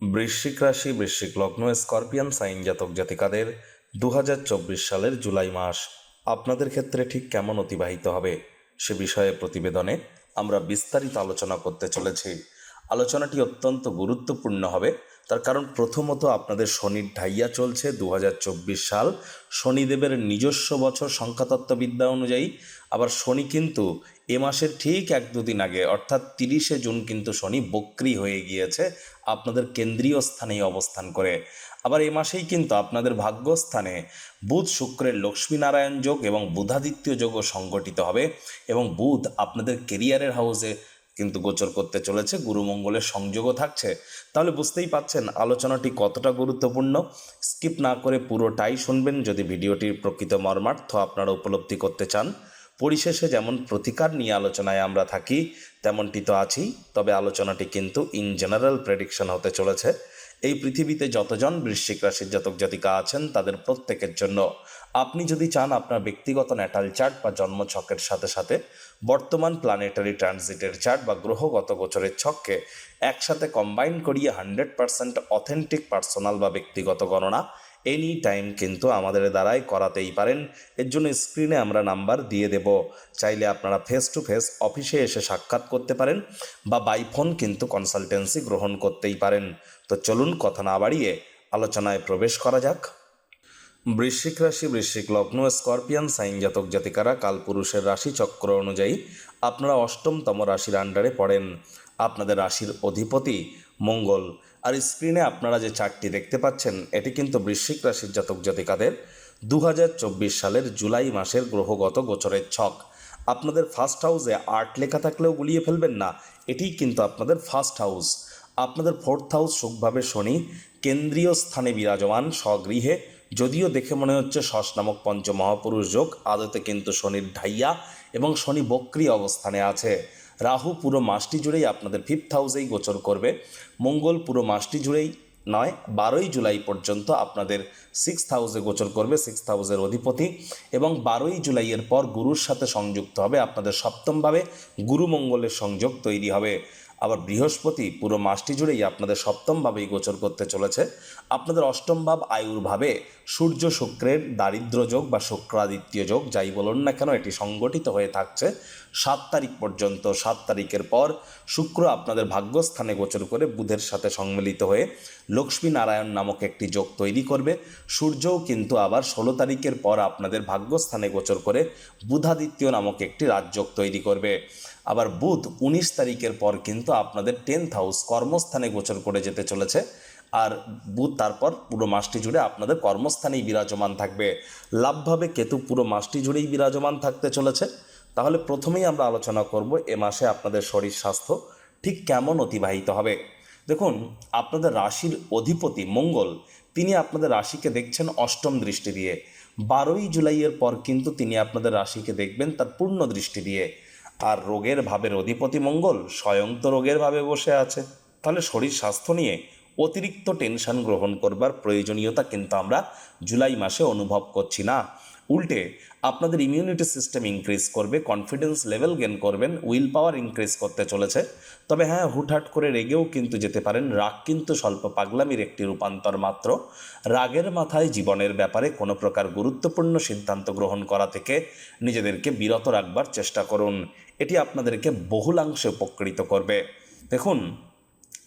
বৃশ্চিক রাশি, বৃশ্চিক লগ্ন, স্করপিয়ান, সাইন জাতক জাতিকাদের দু হাজার চব্বিশ সালের জুলাই মাস। আপনাদের ক্ষেত্রে ঠিক কেমন অতিবাহিত হবে সে বিষয়ে প্রতিবেদনে আমরা বিস্তারিত আলোচনা করতে চলেছি। আলোচনাটি অত্যন্ত গুরুত্বপূর্ণ হবে। তার কারণ প্রথমত আপনাদের শনির ঢাইয়া চলছে দু হাজার চব্বিশ সাল। শনিদেবের নিজস্ব বছর সংখ্যাতত্ত্ববিদ্যা অনুযায়ী। আবার শনি কিন্তু এ মাসের ঠিক এক দুদিন আগে, অর্থাৎ তিরিশে জুন কিন্তু শনি বক্রি হয়ে গিয়েছে আপনাদের কেন্দ্রীয় স্থানেই অবস্থান করে। আবার এ মাসেই কিন্তু আপনাদের ভাগ্যস্থানে বুধ, শুক্রের লক্ষ্মীনারায়ণ যোগ এবং বুধাদিত্য যোগও সংগঠিত হবে এবং বুধ আপনাদের কেরিয়ারের হাউসে কিন্তু গোচর করতে চলেছে গুরুমঙ্গলের সংযোগও থাকছে। তাহলে বুঝতেই পাচ্ছেন আলোচনাটি কতটা গুরুত্বপূর্ণ। স্কিপ না করে পুরোটাই শুনবেন যদি ভিডিওটির প্রকৃত মর্মার্থ আপনারা উপলব্ধি করতে চান। পরিশেষে যেমন প্রতিকার নিয়ে আলোচনায় আমরা থাকি, তেমনটি তো আছি তবে আলোচনাটি কিন্তু ইন জেনারেল প্রেডিকশন হতে চলেছে। এই পৃথিবীতে যতজন বৃশ্চিক রাশির জাতক জাতিকা আছেন, তাদের প্রত্যেকের জন্য আপনি যদি চান আপনার ব্যক্তিগত ন্যাটাল চার্ট বা জন্মছকের সাথে সাথে বর্তমান প্ল্যানেটারি ট্রানজিটের চার্ট বা গ্রহগত গোচরের ছককে একসাথে কম্বাইন করিয়ে হান্ড্রেড পার্সেন্ট অথেন্টিক পার্সোনাল বা ব্যক্তিগত গণনা এনি টাইম কিন্তু আমাদের দ্বারাই করাতেই পারেন। এর জন্য স্ক্রিনে আমরা নাম্বার দিয়ে দেব। চাইলে আপনারা ফেস টু ফেস অফিসে এসে সাক্ষাৎ করতে পারেন বা বাই ফোন কিন্তু কনসালটেন্সি গ্রহণ করতেই পারেন। তো চলুন কথা না বাড়িয়ে আলোচনায় প্রবেশ করা যাক। বৃশ্চিক রাশি, বৃশ্চিক লগ্ন, স্করপিয়ান, সাইন জাতক জাতিকারা, কালপুরুষের রাশি চক্র অনুযায়ী আপনারা অষ্টমতম রাশির আন্ডারে পড়েন। আপনাদের রাশির অধিপতি মঙ্গল। আর স্ক্রিনে আপনারা যে চার্টটি দেখতে পাচ্ছেন, এটি কিন্তু বৃশ্চিক রাশির জাতক জাতিকাদের দু হাজার চব্বিশ সালের জুলাই মাসের গ্রহগত গোচরের ছক। আপনাদের ফার্স্ট হাউসে আর্ট লেখা থাকলেও গুলিয়ে ফেলবেন না, এটিই কিন্তু আপনাদের ফার্স্ট হাউস আপনাদের ফোর্থ হাউস সুখভাবে শনি, কেন্দ্রীয় স্থানে বিরাজমান স্বগৃহে যদিও দেখে মনে হচ্ছে শশ নামক পঞ্চমহাপুরুষ যোগ আদতে কিন্তু শনির ঢাইয়া এবং শনি বক্রি অবস্থানে আছে। রাহু পুরো মাসটি জুড়েই আপনাদের ফিফথ হাউসেই গোচর করবে। মঙ্গল পুরো মাসটি জুড়েই নয়, বারোই জুলাই পর্যন্ত আপনাদের সিক্স হাউসে গোচর করবে সিক্স হাউসের অধিপতি। এবং বারোই জুলাইয়ের পর গুরুর সাথে সংযুক্ত হবে, আপনাদের সপ্তমভাবে গুরু মঙ্গলের সংযোগ তৈরি হবে। আবার বৃহস্পতি পুরো মাসটি জুড়েই আপনাদের সপ্তমভাবেই গোচর করতে চলেছে। আপনাদের অষ্টম ভাব আয়ুর ভাবে সূর্য শুক্রের দারিদ্র যোগ বা শুক্রাদিত্য যোগ, যাই বলুন না কেন, এটি সংগঠিত হয়ে থাকছে সাত তারিখ পর্যন্ত। সাত তারিখের পর শুক্র আপনাদের ভাগ্যস্থানে গোচর করে বুধের সাথে সম্মিলিত হয়ে লক্ষ্মী নারায়ণ নামক একটি যোগ তৈরি করবে। সূর্যও কিন্তু আবার ষোলো তারিখের পর আপনাদের ভাগ্যস্থানে গোচর করে বুধাদিত্য নামক একটি রাজযোগ তৈরি করবে। আবার বুধ উনিশ তারিখের পর কিন্তু আপনাদের টেন্থ হাউস কর্মস্থানে গোচর করে যেতে চলেছে। আর বুধ তারপর পুরো মাসটি জুড়ে আপনাদের কর্মস্থানেই বিরাজমান থাকবে। লাভভাবে কেতু পুরো মাসটি জুড়েই বিরাজমান থাকতে চলেছে। তাহলে প্রথমেই আমরা আলোচনা করব এ মাসে আপনাদের শরীর স্বাস্থ্য ঠিক কেমন অতিবাহিত হবে। দেখুন, আপনাদের রাশির অধিপতি মঙ্গল, তিনি আপনাদের রাশিকে দেখছেন অষ্টম দৃষ্টি দিয়ে। বারোই জুলাইয়ের পর কিন্তু তিনি আপনাদের রাশিকে দেখবেন তার পূর্ণ দৃষ্টি দিয়ে। আর রোগের ভাবের অধিপতি মঙ্গল স্বয়ং তো রোগের ভাবে বসে আছে। তাহলে শরীর স্বাস্থ্য নিয়ে অতিরিক্ত টেনশন গ্রহণ করবার প্রয়োজনীয়তা কিন্তু আমরা জুলাই মাসে অনুভব করছি না। উল্টে আপনাদের ইমিউনিটি সিস্টেম ইনক্রিজ করবে কনফিডেন্স লেভেল গেন করবেন উইল পাওয়ার ইনক্রিজ করতে চলেছে। তবে হ্যাঁ হুটহাট করে রেগেও কিন্তু যেতে পারেন। রাগ কিন্তু স্বল্প পাগলামির একটি রূপান্তর মাত্র। রাগের মাথায় জীবনের ব্যাপারে কোনো প্রকার গুরুত্বপূর্ণ সিদ্ধান্ত গ্রহণ করা থেকে নিজেদেরকে বিরত রাখবার চেষ্টা করুন। এটি আপনাদেরকে বহুলাংশে উপকৃত করবে। দেখুন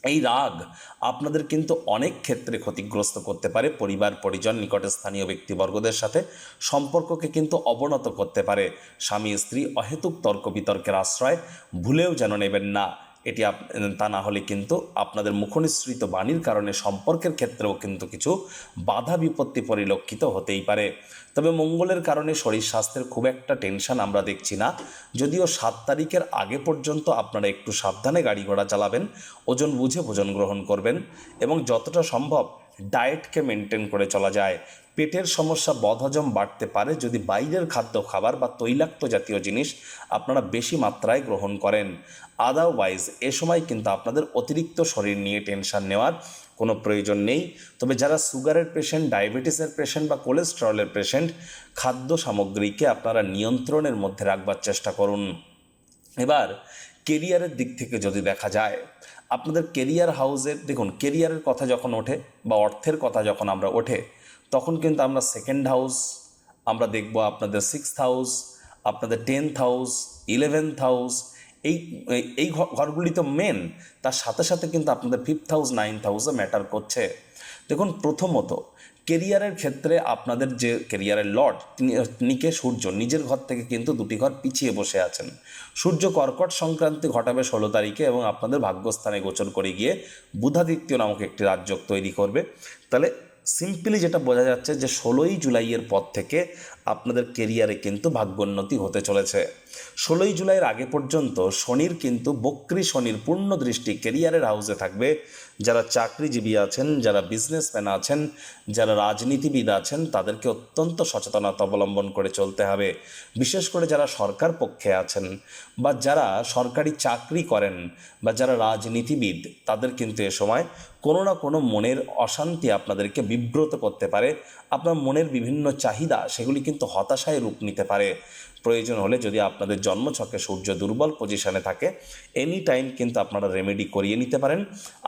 এই রাগ আপনাদের কিন্তু অনেক ক্ষেত্রে ক্ষতিগ্রস্ত করতে পারে, পরিবার, পরিজন, নিকটে স্থানীয় ব্যক্তিবর্গদের সাথে সম্পর্ককে কিন্তু অবনত করতে পারে। স্বামী, স্ত্রী অহেতুক তর্ক বিতর্কের আশ্রয় ভুলেও যেন নেবেন না। এটি আপ, তা না হলে কিন্তু আপনাদের মুখনিসৃত বাণীর কারণে সম্পর্কের ক্ষেত্রেও কিন্তু কিছু বাধা বিপত্তি পরিলক্ষিত হতেই পারে। তবে মঙ্গলের কারণে শরীর স্বাস্থ্যের খুব একটা টেনশন আমরা দেখছি না। যদিও সাত তারিখের আগে পর্যন্ত আপনারা একটু সাবধানে গাড়ি ঘোড়া চালাবেন, ওজন বুঝে ভোজন গ্রহণ করবেন এবং যতটা সম্ভব ডায়েটকে মেনটেন করে চলা যায়। পেটের সমস্যা, বদহজম বাড়তে পারে যদি বাইরের খাদ্য, খাবার বা তৈলাক্ত জাতীয় জিনিস আপনারা বেশি মাত্রায় গ্রহণ করেন। আদারওয়াইজ এ সময় কিন্তু আপনাদের অতিরিক্ত শরীর নিয়ে টেনশন নেওয়ার কোনো প্রয়োজন নেই। তবে যারা সুগারের পেশেন্ট ডায়াবেটিসের পেশেন্ট বা কোলেস্টেরলের পেশেন্ট খাদ্য সামগ্রীকে আপনারা নিয়ন্ত্রণের মধ্যে রাখবার চেষ্টা করুন। এবার, কেরিয়ারের দিক থেকে যদি দেখা যায়, আপনাদের কেরিয়ার হাউসের, দেখুন, কেরিয়ারের কথা যখন ওঠে বা অর্থের কথা যখন আমরা ওঠে তখন কিন্তু আমরা সেকেন্ড হাউস আমরা দেখব আপনাদের সিক্সথ হাউস আপনাদের টেন্থ হাউস ইলেভেন্থ হাউস এই, এই- এই ঘর- ঘরগুলি তো মেন তার সাথে সাথে কিন্তু আপনাদের ফিফথ হাউস নাইনথ হাউসে ম্যাটার করছে। দেখুন, প্রথমত কেরিয়ারের ক্ষেত্রে আপনাদের যে কেরিয়ারের লর্ড তিনি নিকে সূর্য, নিজের ঘর থেকে কিন্তু দুটি ঘর পিছিয়ে বসে আছেন। সূর্য কর্কট সংক্রান্তি ঘটাবে ষোলো তারিখে এবং আপনাদের ভাগ্যস্থানে গোচর করে গিয়ে বুধাদিত্য নামক একটি রাজ্য তৈরি করবে। তাহলে সিম্পলি যেটা বোঝা যাচ্ছে যে ষোলোই জুলাইয়ের পর থেকে আপনাদের কেরিয়ারে কিন্তু ভাগ্যোন্নতি হতে চলেছে। ষোলোই জুলাইয়ের আগে পর্যন্ত শনির কিন্তু বক্রি শনির পূর্ণ দৃষ্টি কেরিয়ারের হাউসে থাকবে। যারা চাকরিজীবী আছেন, যারা বিজনেসম্যান আছেন, যারা রাজনীতিবিদ আছেন, তাদেরকে অত্যন্ত সচেতনতা অবলম্বন করে চলতে হবে। বিশেষ করে যারা সরকার পক্ষে আছেন বা যারা সরকারি চাকরি করেন বা যারা রাজনীতিবিদ, তাদের কিন্তু এ সময় কোনো না কোনো মনের অশান্তি আপনাদেরকে বিব্রত করতে পারে। আপনার মনের বিভিন্ন চাহিদা, সেগুলি কিন্তু হতাশায় রূপ নিতে পারে। প্রয়োজন হলে যদি আপনাদের জন্মছকে সূর্য দুর্বল পজিশনে থাকে এনি টাইম কিন্তু আপনারা রেমেডি করিয়ে নিতে পারেন।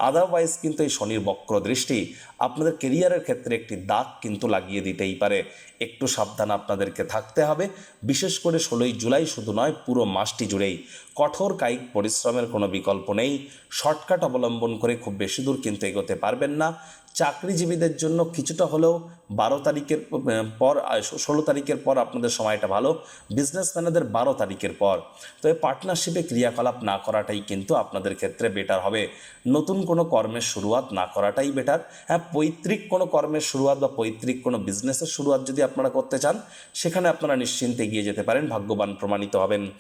আদারওয়াইজ কিন্তু এই শনির বক্র দৃষ্টি আপনাদের কেরিয়ারের ক্ষেত্রে একটি দাগ কিন্তু লাগিয়ে দিতেই পারে। একটু সাবধান আপনাদেরকে থাকতে হবে। বিশেষ করে ষোলোই জুলাই শুধু নয়, পুরো মাসটি জুড়েই কঠোর কায়িক পরিশ্রমের কোনো বিকল্প নেই। শর্টকাট অবলম্বন করে খুব বেশি দূর কিন্তু এগোতে পারবেন না। চাকরিজীবীদের জন্য কিছুটা হলেও বারো তারিখের পর ষোলো তারিখের পর আপনাদের সময়টা ভালো। বিজনেসম্যানেদের বারো তারিখের পর। তবে পার্টনারশিপে ক্রিয়াকলাপ না করাটাই কিন্তু আপনাদের ক্ষেত্রে বেটার হবে। নতুন কোনো কর্মের শুরুয়াত না করাটাই বেটার হ্যাঁ পৈতৃক কোনো কর্মের শুরুয়াত বা পৈতৃক কোনো বিজনেসের শুরুয়াত যদি আপনারা করতে চান, সেখানে আপনারা নিশ্চিন্তে এগিয়ে যেতে পারেন, ভাগ্যবান প্রমাণিত হবেন।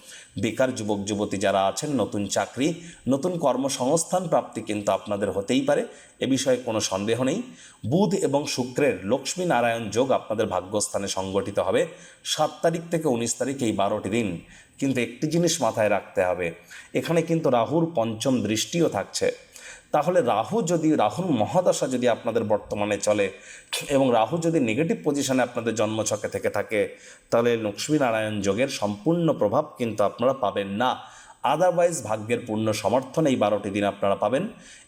বেকার যুবক, যুবতী যারা আছেন, নতুন চাকরি, নতুন কর্মসংস্থান প্রাপ্তি কিন্তু আপনাদের হতেই পারে। এ বিষয়ে কোনো সন্দেহ নেই। বুধ এবং শুক্রের লক্ষ্মী নারায়ণ যোগ আপনাদের ভাগ্যস্থানে সংগঠিত হবে। সাত তারিখ থেকে উনিশ তারিখ এই বারোটি দিন। কিন্তু একটি জিনিস মাথায় রাখতে হবে। এখানে কিন্তু রাহুর পঞ্চম দৃষ্টিও থাকছে। তাহলে রাহু যদি, রাহুর মহাদশা যদি আপনাদের বর্তমানে চলে এবং রাহু যদি নেগেটিভ পজিশনে আপনাদের জন্মছকে থেকে থাকে, তাহলে লক্ষ্মীনারায়ণ যোগের সম্পূর্ণ প্রভাব কিন্তু আপনারা পাবেন না। আদারওয়াইজ ভাগ্যের পূর্ণ সমর্থন এই বারোটি দিন আপনারা পাবেন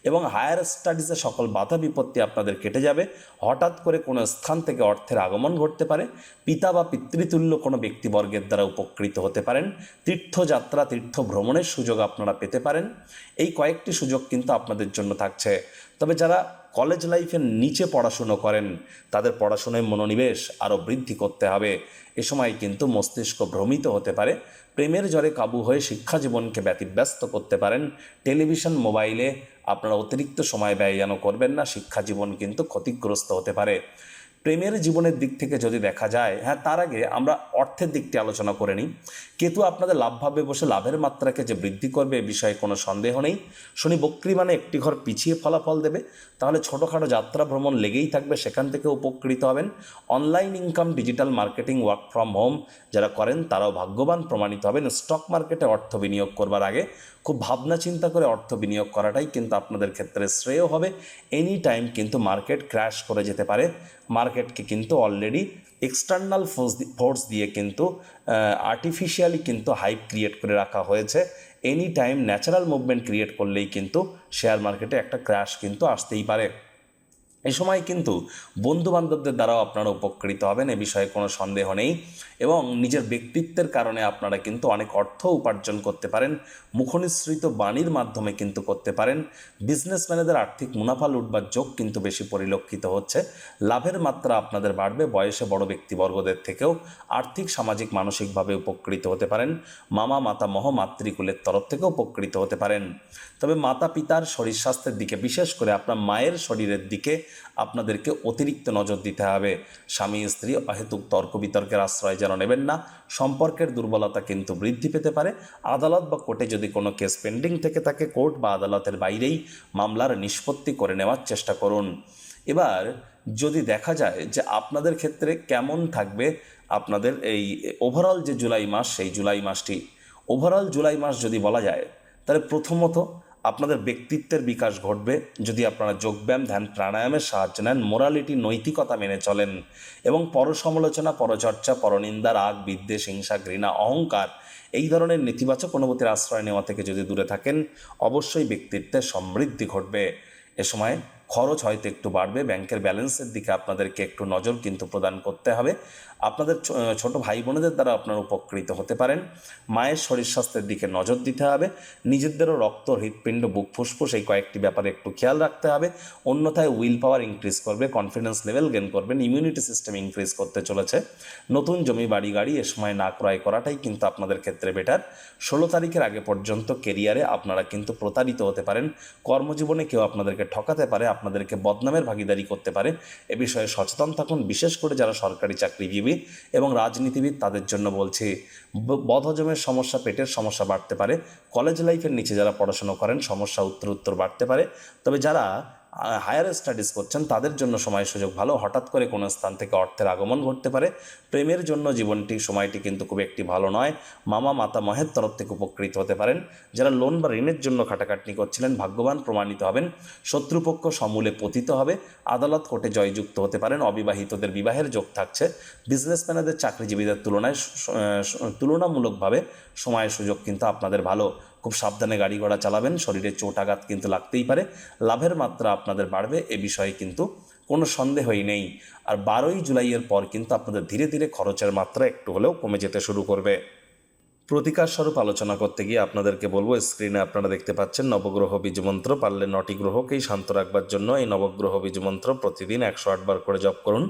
এবং হায়ার স্টাডিজে সকল বাধা বিপত্তি আপনাদের কেটে যাবে। হঠাৎ করে কোনো স্থান থেকে অর্থের আগমন ঘটতে পারে। পিতা বা পিতৃতুল্য কোনো ব্যক্তিবর্গের দ্বারা উপকৃত হতে পারেন। তীর্থযাত্রা তীর্থ ভ্রমণের সুযোগ আপনারা পেতে পারেন। এই কয়েকটি সুযোগ কিন্তু আপনাদের জন্য থাকছে। তবে যারা কলেজ লাইফের নিচে পড়াশুনো করেন, তাদের পড়াশুনায় মনোনিবেশ আরও বৃদ্ধি করতে হবে। এ সময় কিন্তু মস্তিষ্ক ভ্রমিত হতে পারে, প্রেমের জ্বরে কাবু হয়ে শিক্ষা জীবনকে ব্যতিব্যস্ত করতে পারেন, টেলিভিশন, মোবাইলে আপনারা অতিরিক্ত সময় ব্যয় যেন করবেন না, শিক্ষা জীবন কিন্তু ক্ষতিগ্রস্ত হতে পারে। প্রেমের জীবনের দিক থেকে যদি দেখা যায় হ্যাঁ তার আগে আমরা অর্থের দিকটি আলোচনা করে নিই। কেতু আপনাদের লাভ ভাবে বসে লাভের মাত্রাকে যে বৃদ্ধি করবে এ বিষয়ে কোনো সন্দেহ নেই। শনি বক্রি মানে একটি ঘর পিছিয়ে ফলাফল দেবে। তাহলে ছোটোখাটো যাত্রা ভ্রমণ লেগেই থাকবে, সেখান থেকে উপকৃত হবেন। Online income, digital marketing, work from home যারা করেন, তারাও ভাগ্যবান। প্রমাণিত হবেন, স্টক মার্কেটে অর্থ বিনিয়োগ করবার আগে খুব ভাবনা চিন্তা করে অর্থ বিনিয়োগ করাটাই কিন্তু আপনাদের ক্ষেত্রে শ্রেয় হবে। এনি টাইম কিন্তু মার্কেট ক্র্যাশ করে যেতে পারে। মার্কেটকে কিন্তু অলরেডি এক্সটার্নাল ফোর্স ফোর্স দিয়ে কিন্তু আর্টিফিশিয়ালি কিন্তু হাইপ ক্রিয়েট করে রাখা হয়েছে। Any time natural movement create করলেই কিন্তু শেয়ার মার্কেটে একটা ক্র্যাশ কিন্তু আসতেই পারে। এই সময় কিন্তু বন্ধু বান্ধবদের দ্বারাও আপনারা উপকৃত হবেন, এ বিষয়ে কোনো সন্দেহ নেই এবং নিজের ব্যক্তিত্বের কারণে আপনারা কিন্তু অনেক অর্থ উপার্জন করতে পারেন, মুখনিসৃত বাণীর মাধ্যমে কিন্তু করতে পারেন, বিজনেসম্যানেদের আর্থিক মুনাফা লুটবার যোগ কিন্তু বেশি পরিলক্ষিত হচ্ছে, লাভের মাত্রা আপনাদের বাড়বে, বয়সে বড় ব্যক্তিবর্গদের থেকেও আর্থিক, সামাজিক, মানসিকভাবে উপকৃত হতে পারেন, মামা, মাতামহ, মাতৃকুলের তরফ থেকেও উপকৃত হতে পারেন। তবে মাতা পিতার শরীর স্বাস্থ্যের দিকে, বিশেষ করে আপনার মায়ের শরীরের দিকে আপনাদেরকে অতিরিক্ত নজর দিতে হবে। স্বামী, স্ত্রী অহেতুক তর্ক বিতর্কের আশ্রয় যেন নেবেন না। সম্পর্কের দুর্বলতা কিন্তু বৃদ্ধি পেতে পারে। আদালত বা কোর্টে যদি কোনো কেস পেন্ডিং থেকে থাকে, কোর্ট বা আদালতের বাইরেই মামলার নিষ্পত্তি করে নেওয়ার চেষ্টা করুন। এবার যদি দেখা যায় যে আপনাদের ক্ষেত্রে কেমন থাকবে আপনাদের এই ওভারঅল যে জুলাই মাস, সেই জুলাই মাসটি। ওভারঅল জুলাই মাস যদি বলা যায়, তাহলে প্রথমত আপনাদের ব্যক্তিত্বের বিকাশ ঘটবে যদি আপনারা যোগব্যায়াম, ধ্যান, প্রাণায়ামের সাহায্য নেন মোরালিটি নৈতিকতা মেনে চলেন এবং পরসমালোচনা, পরচর্চা, পরনিন্দা, রাগ, বিদ্বেষ, হিংসা, ঘৃণা, অহংকার এই ধরনের নেতিবাচক অনুভূতির আশ্রয় নেওয়া থেকে যদি দূরে থাকেন, অবশ্যই ব্যক্তিত্বের সমৃদ্ধি ঘটবে। এ সময় খরচ হয়তো একটু বাড়বে, ব্যাংকের ব্যালেন্সের দিকে আপনাদেরকে একটু নজর কিন্তু প্রদান করতে হবে। আপনাদের ছোট ভাই বোনেদের দ্বারা আপনারা উপকৃত হতে পারেন। মায়ের শরীর স্বাস্থ্যের দিকে নজর দিতে হবে। নিজেদেরও রক্ত, হৃৎপিণ্ড, বুক ফুসফুস এই কয়েকটি ব্যাপারে একটু খেয়াল রাখতে হবে। অন্যথায় উইল পাওয়ার ইনক্রিজ করবে কনফিডেন্স লেভেল গেন করবেন ইমিউনিটি সিস্টেম ইনক্রিজ করতে চলেছে। নতুন জমি, বাড়ি, গাড়ি এ সময় না ক্রয় করাটাই কিন্তু আপনাদের ক্ষেত্রে বেটার ষোলো তারিখের আগে পর্যন্ত কেরিয়ারে আপনারা কিন্তু প্রতারিত হতে পারেন। কর্মজীবনে কেউ আপনাদেরকে ঠকাতে পারে, আপনাদেরকে বদনামের ভাগিদারি করতে পারে। এ বিষয়ে সচেতন থাকুন। বিশেষ করে যারা সরকারি চাকরিজীবী এবং রাজনীতিবিদ তাদের জন্য বলছি বদহজমের সমস্যা পেটের সমস্যা বাড়তে পারে কলেজ লাইফের নিচে যারা পড়াশুনো করেন সমস্যা উত্তর উত্তর বাড়তে পারে। তবে যারা হায়ার স্টাডিজ করছেন, তাদের জন্য সময় সুযোগ ভালো। হঠাৎ করে কোনো স্থান থেকে অর্থের আগমন ঘটতে পারে। প্রেমের জন্য জীবনটি, সময়টি কিন্তু খুব একটি ভালো নয়। মামা, মাতা মহের তরফ থেকে উপকৃত হতে পারেন। যারা লোন বা ঋণের জন্য খাটাখাটনি করছিলেন, ভাগ্যবান, প্রমাণিত হবেন। শত্রুপক্ষ সমূলে পতিত হবে। আদালত কোর্টে জয়যুক্ত হতে পারেন। অবিবাহিতদের বিবাহের যোগ থাকছে। বিজনেসম্যানদের চাকরিজীবীদের তুলনায় তুলনামূলকভাবে সময় সুযোগ কিন্তু আপনাদের ভালো। খুব সাবধানে গাড়ি ঘোড়া চালাবেন, শরীরে চোট আঘাত কিন্তু লাগতেই পারে, লাভের মাত্রা আপনাদের বাড়বে, এ বিষয়ে কিন্তু কোনো সন্দেহই নেই। আর বারোই জুলাইয়ের পর কিন্তু আপনাদের ধীরে ধীরে খরচের মাত্রা একটু হলেও কমে যেতে শুরু করবে। প্রতিকার স্বরূপ আলোচনা করতে গিয়ে আপনাদেরকে বলব, স্ক্রিনে আপনারা দেখতে পাচ্ছেন নবগ্রহ বীজ মন্ত্র, পারলে নটি গ্রহকেই শান্ত রাখবার জন্য এই নবগ্রহ বীজ মন্ত্র প্রতিদিন একশো আটবার করে জপ করুন।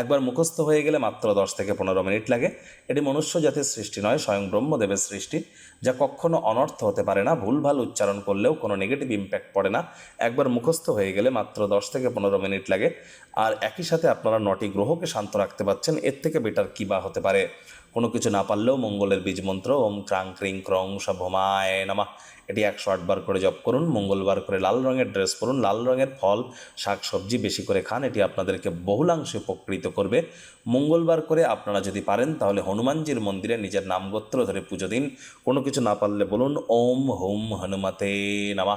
একবার মুখস্থ হয়ে গেলে মাত্র দশ থেকে পনেরো মিনিট লাগে। এটি মনুষ্য জাতির সৃষ্টি নয়, স্বয়ং ব্রহ্মদেবের সৃষ্টি। যা কখনো অনর্থ হতে পারে না। ভুলভাল উচ্চারণ করলেও কোনো নেগেটিভ ইম্প্যাক্ট পড়ে না। একবার মুখস্থ হয়ে গেলে মাত্র দশ থেকে পনেরো মিনিট লাগে। আর একই সাথে আপনারা নটি গ্রহকে শান্ত রাখতে পারছেন। এর থেকে বেটার কী বা হতে পারে? কোনো কিছু না পারলেও মঙ্গলের বীজ মন্ত্র, ওম ক্রাং ক্রিং ক্রং সভমায় নামা। এটি একশো আটবার করে জপ করুন, মঙ্গলবার করে লাল রঙের ড্রেস পরুন, লাল রঙের ফল, শাক, সবজি বেশি করে খান, এটি আপনাদেরকে বহুলাংশে উপকৃত করবে। মঙ্গলবার করে আপনারা যদি পারেন, তাহলে হনুমানজির মন্দিরে নিজের নামগোত্র ধরে পুজো দিন। কোনো কিছু না পারলে বলুন, ওম হুম হনুমতে নামা।